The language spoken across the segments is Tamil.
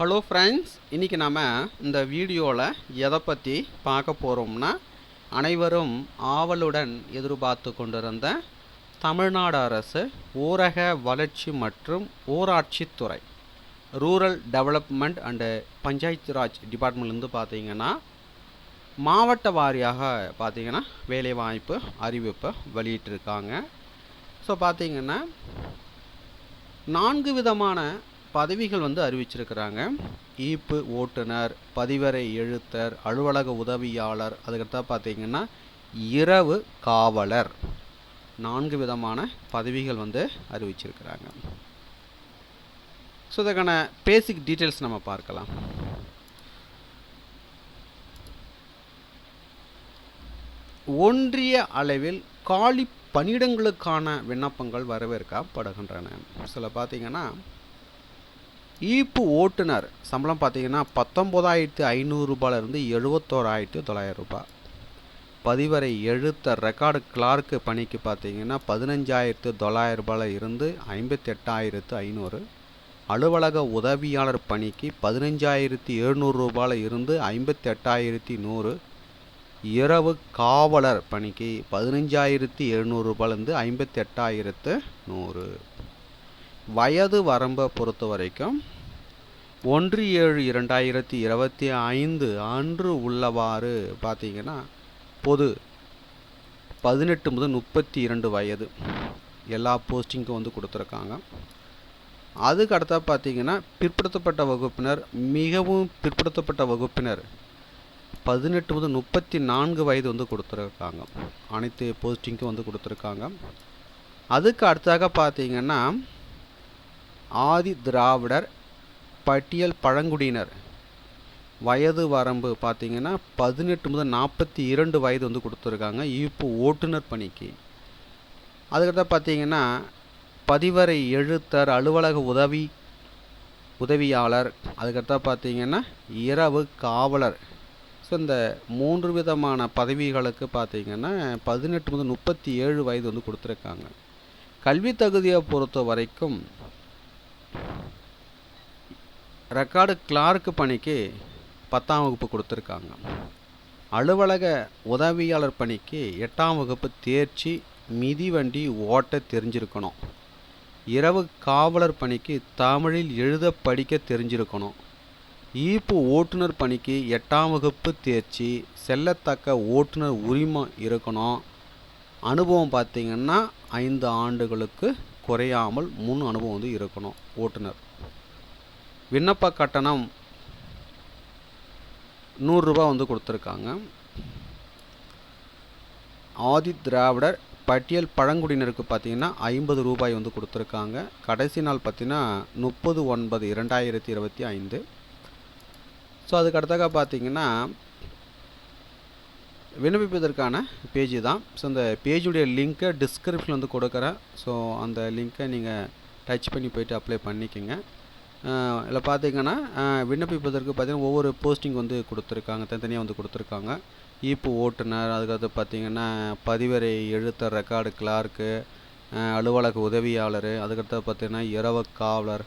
ஹலோ ஃப்ரெண்ட்ஸ் இன்றைக்கி நாம் இந்த வீடியோவில் எதை பற்றி பார்க்க போகிறோம்னா அனைவரும் ஆவலுடன் எதிர்பார்த்து கொண்டிருந்த தமிழ்நாடு அரசு ஊரக வளர்ச்சி மற்றும் ஊராட்சித்துறை rural development and panchayat Raj டிபார்ட்மெண்ட்லேருந்து பார்த்தீங்கன்னா மாவட்ட வாரியாக பார்த்திங்கன்னா வேலைவாய்ப்பு அறிவிப்பை வெளியிட்டிருக்காங்க. ஸோ பார்த்திங்கன்னா நான்கு விதமான பதவிகள் வந்து அறிவிச்சிருக்கிறாங்க. ஈப்பு ஓட்டுநர் பதிவரை எழுத்தர் அலுவலக உதவியாளர் அதுக்கடுத்தா பார்த்தீங்கன்னா இரவு காவலர். நான்கு விதமான பதவிகள் வந்து அறிவிச்சிருக்கிறாங்க. ஸோ இதற்கான பேசிக் டீட்டெயில்ஸ் நம்ம பார்க்கலாம். ஒன்றிய அளவில் காலி பணியிடங்களுக்கான விண்ணப்பங்கள் வரவேற்கப்படுகின்றன. சில பார்த்தீங்கன்னா ஈப்பு ஓட்டுநர் சம்பளம் பார்த்தீங்கன்னா பத்தொம்போதாயிரத்து ஐநூறுரூபாலேருந்து எழுபத்தோராயிரத்து தொள்ளாயிரம் ரூபாய். பதிவரை எழுத்த ரெக்கார்டு கிளார்க்கு பணிக்கு பார்த்தீங்கன்னா பதினஞ்சாயிரத்து தொள்ளாயிரம் ரூபாயில் இருந்து ஐம்பத்தெட்டாயிரத்து ஐநூறு. அலுவலக உதவியாளர் பணிக்கு பதினஞ்சாயிரத்தி எழுநூறு ரூபாயில் இருந்து ஐம்பத்தெட்டாயிரத்தி நூறு. இரவு காவலர் பணிக்கு பதினஞ்சாயிரத்தி எழுநூறுரூபாலேருந்து ஐம்பத்தெட்டாயிரத்து நூறு. வயது வரம்பை பொறுத்த வரைக்கும் ஒன்று ஏழு இரண்டாயிரத்தி இருபத்தி ஐந்து அன்று உள்ளவாறு பார்த்தீங்கன்னா பொது பதினெட்டு முதல் முப்பத்தி இரண்டு வயது எல்லா போஸ்டிங்க்கும் வந்து கொடுத்துருக்காங்க. அதுக்கு அடுத்தா பார்த்தீங்கன்னா பிற்படுத்தப்பட்ட வகுப்பினர் மிகவும் பிற்படுத்தப்பட்ட வகுப்பினர் பதினெட்டு முதல் முப்பத்தி நான்கு வயது வந்து கொடுத்துருக்காங்க. அனைத்து போஸ்டிங்க்கும் வந்து கொடுத்துருக்காங்க. அதுக்கு அடுத்தாக பார்த்தீங்கன்னா ஆதி திராவிடர் பட்டியல் பழங்குடியினர். வயது வரம்பு பார்த்தீங்கன்னா பதினெட்டு முதல் நாற்பத்தி இரண்டு வயது வந்து கொடுத்துருக்காங்க. இப்போ ஓட்டுநர் பணிக்கு. அதுக்கடுத்த பார்த்தீங்கன்னா பதிவரை எழுத்தர் அலுவலக உதவி உதவியாளர். அதுக்கடுத்த பார்த்தீங்கன்னா இரவு காவலர். ஸோ இந்த மூன்று விதமான பதவிகளுக்கு பார்த்தீங்கன்னா பதினெட்டு முதல் முப்பத்தி ஏழு வயது வந்து கொடுத்துருக்காங்க. கல்வி தகுதியை பொறுத்த வரைக்கும் ரெக்கார்டு கிளார்க்கு பணிக்கு பத்தாம் வகுப்பு கொடுத்துருக்காங்க. அலுவலக உதவியாளர் பணிக்கு எட்டாம் வகுப்பு தேர்ச்சி மிதிவண்டி ஓட்ட தெரிஞ்சிருக்கணும். இரவு காவலர் பணிக்கு தமிழில் எழுத படிக்க தெரிஞ்சிருக்கணும். ஈப்பு ஓட்டுநர் பணிக்கு எட்டாம் வகுப்பு தேர்ச்சி செல்லத்தக்க ஓட்டுநர் உரிமம் இருக்கணும். அனுபவம் பார்த்திங்கன்னா ஐந்து ஆண்டுகளுக்கு குறையாமல் முன் அனுபவம் வந்து இருக்கணும் ஓட்டுநர். விண்ணப்ப கட்டணம் நூறுரூபா வந்து கொடுத்துருக்காங்க. ஆதி திராவிடர் பட்டியல் பழங்குடியினருக்கு பார்த்தீங்கன்னா ஐம்பது ரூபாய் வந்து கொடுத்துருக்காங்க. கடைசி நாள் பார்த்தீங்கன்னா முப்பது ஒன்பது இரண்டாயிரத்தி இருபத்தி ஐந்து. ஸோ அதுக்கு அடுத்தாக பார்த்தீங்கன்னா விண்ணப்பிப்பதற்கான பேஜ் தான். ஸோ அந்த பேஜுடைய லிங்க்கை டிஸ்கிரிப்ஷன் வந்து கொடுக்குறேன். ஸோ அந்த லிங்க்கை நீங்கள் டச் பண்ணி போயிட்டு அப்ளை பண்ணிக்கோங்க. இதில் பார்த்தீங்கன்னா விண்ணப்பிப்பதற்கு பார்த்தீங்கன்னா ஒவ்வொரு போஸ்டிங் வந்து கொடுத்துருக்காங்க. தனித்தனியாக வந்து கொடுத்துருக்காங்க. ஈப்பு ஓட்டுநர் அதுக்கடுத்து பார்த்தீங்கன்னா பதிவரை எழுத்தர் ரெக்கார்டு கிளார்க்கு அலுவலக உதவியாளர் அதுக்கடுத்து பார்த்தீங்கன்னா இரவு காவலர்.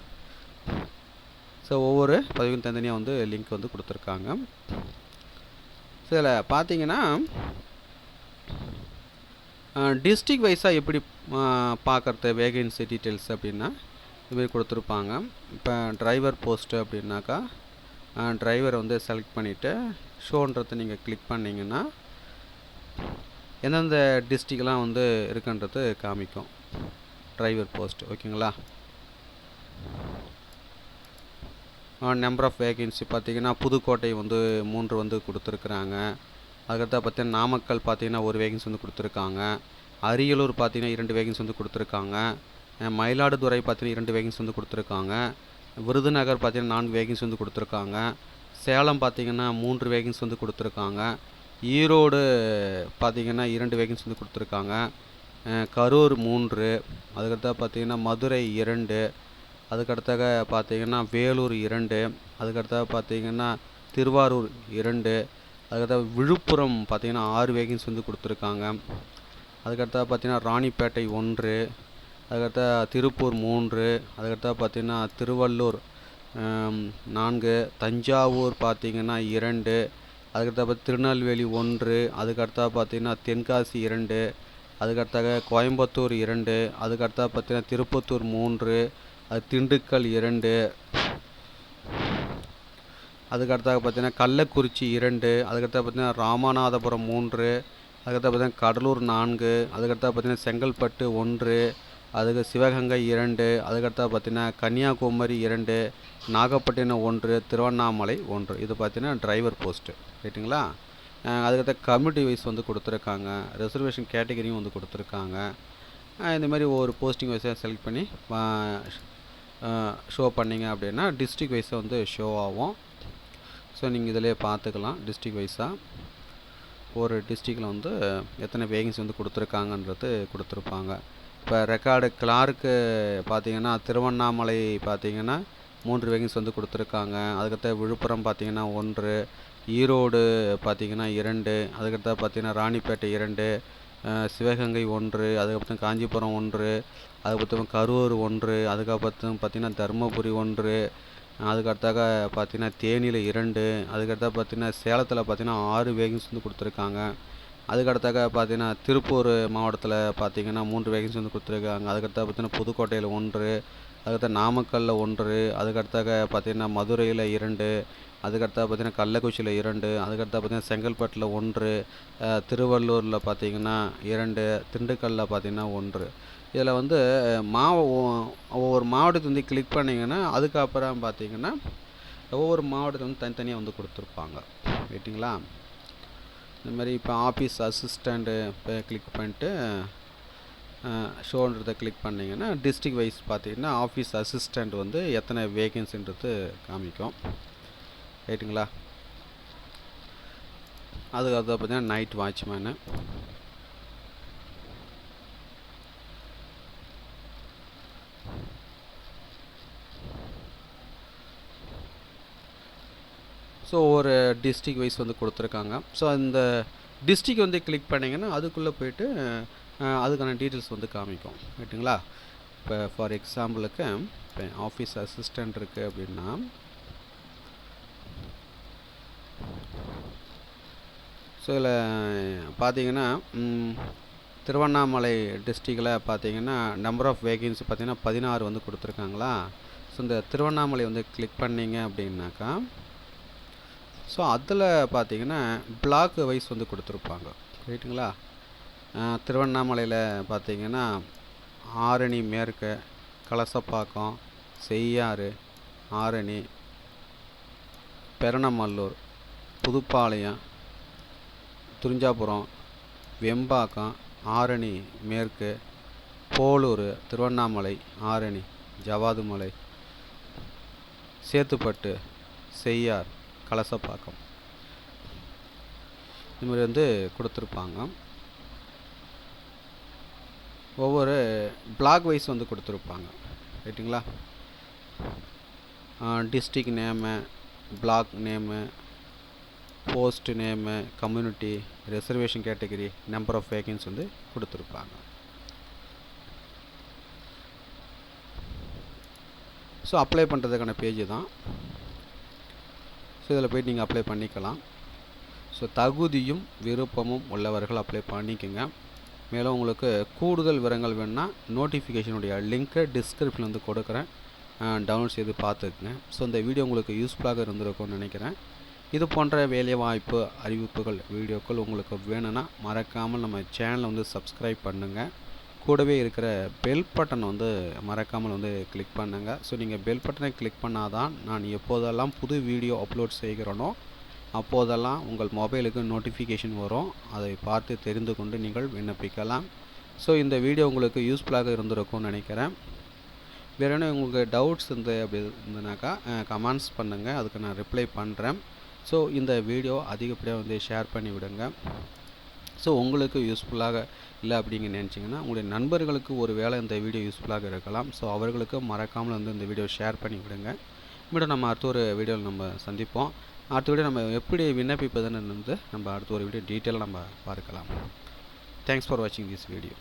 ஸோ ஒவ்வொரு பதிவும் தனித்தனியாக வந்து லிங்க் வந்து கொடுத்துருக்காங்க. ஸோ இதில் பார்த்தீங்கன்னா டிஸ்ட்ரிக் வைஸாக எப்படி பார்க்குறது வேகன்சி டீட்டெயில்ஸ் அப்படின்னா இதுமாரி கொடுத்துருப்பாங்க. இப்போ டிரைவர் போஸ்ட்டு அப்படின்னாக்கா டிரைவரை வந்து செலக்ட் பண்ணிவிட்டு ஷோன்றதை நீங்கள் கிளிக் பண்ணிங்கன்னா எந்தெந்த டிஸ்ட்ரிக்லாம் வந்து இருக்குன்றது காமிக்கும். டிரைவர் போஸ்ட் ஓகேங்களா நம்பர் ஆஃப் வேகன்சி பார்த்தீங்கன்னா புதுக்கோட்டை வந்து மூன்று வந்து கொடுத்துருக்குறாங்க. அதுக்கடுத்து பார்த்தீங்கன்னா நாமக்கல் பார்த்தீங்கன்னா ஒரு வேகன்சி வந்து கொடுத்துருக்காங்க. அரியலூர் பார்த்தீங்கன்னா இரண்டு வேகன்சி வந்து கொடுத்துருக்காங்க. மயிலாடுதுறை பார்த்தீங்கன்னா இரண்டு வேகன்சி வந்து கொடுத்துருக்காங்க. விருதுநகர் பார்த்திங்கன்னா நான்கு வேகன்சி வந்து கொடுத்துருக்காங்க. சேலம் பார்த்தீங்கன்னா மூன்று வேகன்சி வந்து கொடுத்துருக்காங்க. ஈரோடு பார்த்தீங்கன்னா இரண்டு வேகன்சி வந்து கொடுத்துருக்காங்க. கரூர் மூன்று. அதுக்கடுத்தா பார்த்தீங்கன்னா மதுரை இரண்டு. அதுக்கடுத்தாக பார்த்தீங்கன்னா வேலூர் இரண்டு அதுக்கடுத்தாக பார்த்தீங்கன்னா திருவாரூர் இரண்டு அதுக்கடுத்த விழுப்புரம் பார்த்தீங்கன்னா ஆறு வேகன்சி வந்து கொடுத்துருக்காங்க. அதுக்கடுத்தா பார்த்தீங்கன்னா ராணிப்பேட்டை ஒன்று அதுக்கடுத்தா திருப்பூர் மூன்று அதுக்கடுத்தா பார்த்தீங்கன்னா திருவள்ளூர் நான்கு தஞ்சாவூர் பார்த்தீங்கன்னா இரண்டு அதுக்கடுத்த பார்த்து திருநெல்வேலி ஒன்று அதுக்கடுத்தா பார்த்தீங்கன்னா தென்காசி இரண்டு அதுக்கடுத்தாக கோயம்புத்தூர் இரண்டு அதுக்கடுத்தா பார்த்தீங்கன்னா திருப்பத்தூர் மூன்று திண்டுக்கல் இரண்டு. அதுக்கடுத்தாக பார்த்தீங்கன்னா கள்ளக்குறிச்சி இரண்டு அதுக்கடுத்தாக பார்த்தீங்கன்னா ராமநாதபுரம் மூன்று அதுக்கடுத்தா பார்த்தீங்கன்னா கடலூர் நான்கு அதுக்கடுத்தா பார்த்தீங்கன்னா செங்கல்பட்டு ஒன்று அதுக்கு சிவகங்கை இரண்டு அதுக்கடுத்தா பார்த்தீங்கன்னா கன்னியாகுமரி இரண்டு நாகப்பட்டினம் ஒன்று திருவண்ணாமலை ஒன்று. இது பார்த்தீங்கன்னா டிரைவர் போஸ்ட்டு. ரைட்டுங்களா அதுக்கடுத்த கம்யூனிட்டி வைஸ் வந்து கொடுத்துருக்காங்க. ரிசர்வேஷன் கேட்டகரியும் வந்து கொடுத்துருக்காங்க. இந்த மாதிரி ஒவ்வொரு போஸ்டிங் வைஸாக செலக்ட் பண்ணி ஷோ பண்ணிங்க அப்படின்னா டிஸ்ட்ரிக் வைஸாக வந்து ஷோ ஆகும். ஸோ நீங்கள் இதிலே பார்த்துக்கலாம் டிஸ்ட்ரிக் வைஸாக ஒரு டிஸ்ட்ரிக்டில் வந்து எத்தனை வேகன்சி வந்து கொடுத்துருக்காங்கன்றது கொடுத்துருப்பாங்க. இப்போ ரெக்கார்டு கிளார்க்கு பார்த்தீங்கன்னா திருவண்ணாமலை பார்த்தீங்கன்னா மூன்று வேகன்சி வந்து கொடுத்துருக்காங்க. அதுக்கடுத்த விழுப்புரம் பார்த்தீங்கன்னா ஒன்று. ஈரோடு பார்த்தீங்கன்னா இரண்டு. அதுக்கடுத்த பார்த்தீங்கன்னா ராணிப்பேட்டை இரண்டு. சிவகங்கை ஒன்று அதுக்கப்புறம் காஞ்சிபுரம் ஒன்று அதுக்கப்புறம் கரூர் ஒன்று அதுக்கப்புறம் பார்த்தீங்கன்னா தருமபுரி ஒன்று அதுக்கடுத்தாக பார்த்தீங்கன்னா தேனியில் இரண்டு அதுக்கடுத்தா பார்த்தீங்கன்னா சேலத்தில் பார்த்தீங்கன்னா ஆறு வேகன்சி வந்து கொடுத்துருக்காங்க. அதுக்கடுத்தாக பார்த்தீங்கன்னா திருப்பூர் மாவட்டத்தில் பார்த்தீங்கன்னா மூன்று வேகன்சி வந்து கொடுத்துருக்காங்க. அதுக்கடுத்தா பார்த்தீங்கன்னா புதுக்கோட்டையில் ஒன்று அதுக்கடுத்த நாமக்கல்லில் ஒன்று அதுக்கடுத்தாக பார்த்தீங்கன்னா மதுரையில் இரண்டு அதுக்கடுத்தா பார்த்தீங்கன்னா கள்ளக்குறிச்சியில் இரண்டு அதுக்கடுத்தா பார்த்தீங்கன்னா செங்கல்பட்டில் ஒன்று திருவள்ளூரில் பார்த்தீங்கன்னா இரண்டு திண்டுக்கல்லில் பார்த்தீங்கன்னா ஒன்று. இதில் வந்து மாவ ஒவ்வொரு மாவட்டத்தை வந்து கிளிக் பண்ணிங்கன்னா அதுக்கப்புறம் பார்த்தீங்கன்னா ஒவ்வொரு மாவட்டத்தை வந்து தனித்தனியாக வந்து கொடுத்துருப்பாங்க. ரைட்டுங்களா இந்த மாதிரி இப்போ ஆஃபீஸ் அசிஸ்டண்ட்டு இப்போ கிளிக் பண்ணிட்டு ஷோன்றதை கிளிக் பண்ணிங்கன்னா டிஸ்ட்ரிக் வைஸ் பார்த்தீங்கன்னா ஆஃபீஸ் அசிஸ்டண்ட் வந்து எத்தனை வேகன்சின்றது காமிக்கும். ரைட்டுங்களா அதுக்கு அதை பார்த்தீங்கன்னா நைட் வாட்ச்மேனு ஸோ ஒரு டிஸ்ட்ரிக் வைஸ் வந்து கொடுத்துருக்காங்க. ஸோ அந்த டிஸ்ட்ரிக் வந்து கிளிக் பண்ணிங்கன்னா அதுக்குள்ளே போயிட்டு அதுக்கான டீட்டெயில்ஸ் வந்து காமிக்கும். ரைட்டுங்களா இப்போ ஃபார் எக்ஸாம்பிளுக்கு இப்போ ஆஃபீஸ் அசிஸ்டண்ட் இருக்குது அப்படின்னா ஸோ இதில் பார்த்தீங்கன்னா திருவண்ணாமலை டிஸ்ட்ரிக்டில் பார்த்தீங்கன்னா நம்பர் ஆஃப் வேகன்சி பார்த்தீங்கன்னா பதினாறு வந்து கொடுத்துருக்காங்களா? ஸோ இந்த திருவண்ணாமலை வந்து கிளிக் பண்ணிங்க அப்படின்னாக்கா ஸோ அதில் பார்த்தீங்கன்னா பிளாக் வைஸ் வந்து கொடுத்துருப்பாங்க. ரைட்டுங்களா திருவண்ணாமலையில் பார்த்தீங்கன்னா ஆரணி மேற்கு கலசப்பாக்கம் செய்யாறு ஆரணி பெரணமல்லூர் புதுப்பாளையம் துரிஞ்சாபுரம் வெம்பாக்கம் ஆரணி மேற்கு போலூர் திருவண்ணாமலை ஆரணி ஜவாதுமலை சேத்துப்பட்டு செய்யார் கலசப்பாக்கம். இது மாதிரி வந்து கொடுத்துருப்பாங்க. ஒவ்வொரு பிளாக் வைஸ் வந்து கொடுத்துருப்பாங்க. ரைட்டுங்களா district name block name post name community reservation category number of vacancies வந்து கொடுத்துருப்பாங்க. ஸோ அப்ளை பண்ணுறதுக்கான பேஜ் தான் ஸோ இதில் போய்ட்டு நீங்கள் அப்ளை பண்ணிக்கலாம். ஸோ தகுதியும் விருப்பமும் உள்ளவர்கள் அப்ளை பண்ணிக்கோங்க. மேலும் உங்களுக்கு கூடுதல் விவரங்கள் வேணுன்னா நோட்டிஃபிகேஷனுடைய லிங்க்கை டிஸ்கிரிப்ஷனில் வந்து கொடுக்குறேன். டவுன்லோட் செய்து பார்த்துக்குங்க. ஸோ இந்த வீடியோ உங்களுக்கு யூஸ்ஃபுல்லாக இருந்திருக்கும்னு நினைக்கிறேன். இது போன்ற வேலைவாய்ப்பு அறிவிப்புகள் வீடியோக்கள் உங்களுக்கு வேணும்னா மறக்காமல் நம்ம சேனலை வந்து சப்ஸ்கிரைப் பண்ணுங்கள் கூடவே இருக்கிற பெல் பட்டன் வந்து மறக்காமல் வந்து கிளிக் பண்ணுங்கள் ஸோ நீங்கள் பெல் பட்டனை கிளிக் பண்ணால் தான் நான் எப்போதெல்லாம் புது வீடியோ அப்லோட் செய்கிறேனோ அப்போதெல்லாம் உங்கள் மொபைலுக்கு நோட்டிஃபிகேஷன் வரும். அதை பார்த்து தெரிந்து கொண்டு நீங்கள் விண்ணப்பிக்கலாம். ஸோ இந்த வீடியோ உங்களுக்கு யூஸ்ஃபுல்லாக இருந்திருக்கும்னு நினைக்கிறேன். வேறு என்ன உங்களுக்கு டவுட்ஸ் இருந்து அப்படி இருந்ததுனாக்கா கமெண்ட்ஸ் பண்ணுங்கள் அதுக்கு நான் ரிப்ளை பண்ணுறேன் ஸோ இந்த வீடியோ அதிகப்படியாக வந்து ஷேர் பண்ணி விடுங்க. ஸோ உங்களுக்கு யூஸ்ஃபுல்லாக இல்லை அப்படிங்க நினச்சிங்கன்னா உங்களுடைய நண்பர்களுக்கு ஒரு வேளை இந்த வீடியோ யூஸ்ஃபுல்லாக இருக்கலாம். ஸோ அவர்களுக்கு மறக்காமல் வந்து இந்த வீடியோ ஷேர் பண்ணி விடுங்க. மீண்டும் நம்ம அடுத்த ஒரு வீடியோவில் நம்ம சந்திப்போம். அடுத்த வீடியோ நம்ம எப்படி விண்ணப்பிப்பதுன்னு வந்து நம்ம அடுத்த ஒரு வீடியோ டீட்டெயிலாக நம்ம பார்க்கலாம். தேங்க்ஸ் ஃபார் வாட்சிங் திஸ் வீடியோ